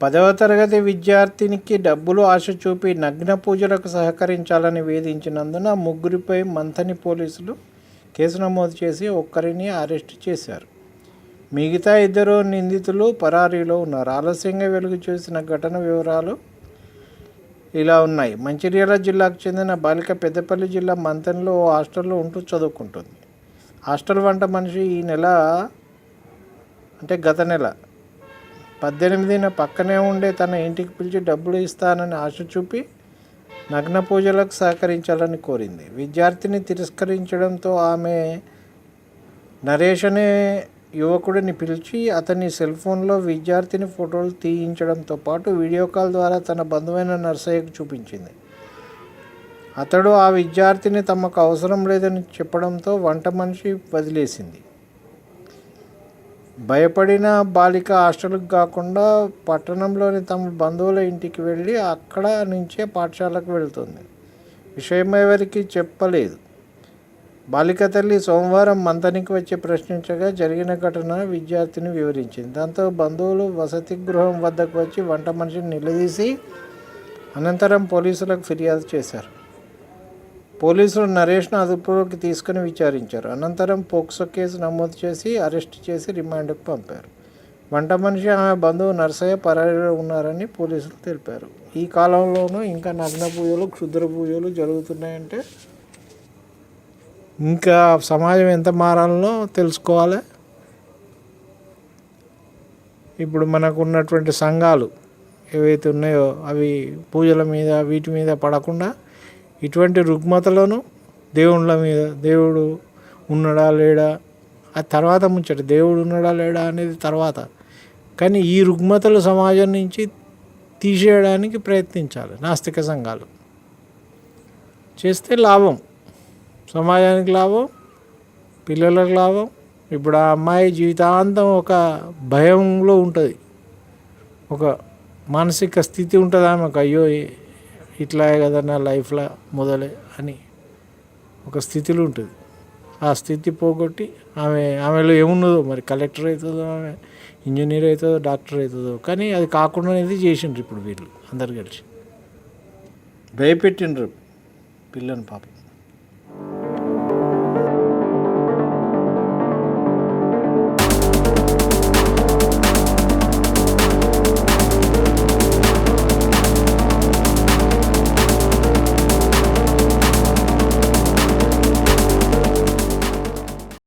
పదవ తరగతి విద్యార్థినికి డబ్బులు ఆశ చూపి నగ్న పూజలకు సహకరించాలని వేధించినందున ముగ్గురిపై మంథని పోలీసులు కేసు నమోదు చేసి ఒక్కరిని అరెస్ట్ చేశారు. మిగతా ఇద్దరు నిందితులు పరారీలో ఉన్నారు. ఆలస్యంగా వెలుగు చూసిన ఘటన వివరాలు ఇలా ఉన్నాయి. మంచిర్యాల జిల్లాకు చెందిన బాలిక పెద్దపల్లి జిల్లా మంతన్లో ఓ హాస్టల్లో ఉంటూ చదువుకుంటుంది. హాస్టల్ వంట మనిషి ఈ నెల అంటే గత నెల పద్దెనిమిదిన పక్కనే ఉండే తన ఇంటికి పిలిచి డబ్బులు ఇస్తానని ఆశ చూపి నగ్న పూజలకు సహకరించాలని కోరింది. విద్యార్థిని తిరస్కరించడంతో ఆమె నరేష్ అనే యువకుడిని పిలిచి అతని సెల్ ఫోన్లో విద్యార్థిని ఫోటోలు తీయించడంతో పాటు వీడియో కాల్ ద్వారా తన బంధువైన నర్సయ్యకు చూపించింది. అతడు ఆ విద్యార్థిని తమకు అవసరం లేదని చెప్పడంతో వంట మనిషి వదిలేసింది. భయపడిన బాలిక హాస్టల్కి కాకుండా పట్టణంలోని తమ బంధువుల ఇంటికి వెళ్ళి అక్కడ నుంచే పాఠశాలకు వెళ్తుంది. విషయం ఎవరికి చెప్పలేదు. బాలిక తల్లి సోమవారం మంతనికి వచ్చి ప్రశ్నించగా జరిగిన ఘటన విద్యార్థిని వివరించింది. దాంతో బంధువులు వసతి గృహం వద్దకు వచ్చి వంట మనిషిని నిలదీసి అనంతరం పోలీసులకు ఫిర్యాదు చేశారు. పోలీసులు నరేష్ను అదుపులోకి తీసుకుని విచారించారు. అనంతరం పోక్సో కేసు నమోదు చేసి అరెస్ట్ చేసి రిమాండ్కు పంపారు. వంట మనిషి ఆమె బంధువు నర్సయ్య పరారీలో ఉన్నారని పోలీసులు తెలిపారు. ఈ కాలంలోనూ ఇంకా నగ్న పూజలు క్షుద్ర పూజలు జరుగుతున్నాయంటే ఇంకా సమాజం ఎంత మారాలనో తెలుసుకోవాలి. ఇప్పుడు మనకు ఉన్నటువంటి సంఘాలు ఏవైతే ఉన్నాయో అవి పూజల మీద వీటి మీద పడకుండా ఇటువంటి రుగ్మతలను దేవుళ్ళ మీద దేవుడు ఉన్నాడా లేడా? ఆ తర్వాత ముచ్చట దేవుడు ఉన్నాడా లేడా అనేది తర్వాత. కానీ ఈ రుగ్మతలు సమాజం నుంచి తీసేయడానికి ప్రయత్నించాలి నాస్తిక సంఘాలు. చేస్తే లాభం. సమాజానికి లాభం పిల్లలకు లాభం. ఇప్పుడు ఆ అమ్మాయి జీవితాంతం ఒక భయంలో ఉంటుంది. ఒక మానసిక స్థితి ఉంటుంది ఆమెకు. అయ్యో ఇట్లా కదా నా లైఫ్లో మొదలే అని ఒక స్థితిలో ఉంటుంది. ఆ స్థితి పోగొట్టి ఆమె ఆమెలో ఏమున్నదో మరి కలెక్టర్ అవుతుందో ఆమె ఇంజనీర్ అవుతుందో డాక్టర్ అవుతుందో కానీ అది కాకుండా అనేది చేసిండ్రు ఇప్పుడు వీళ్ళు అందరు కలిసి. భయపెట్టిండ్రు పిల్లని పాపం.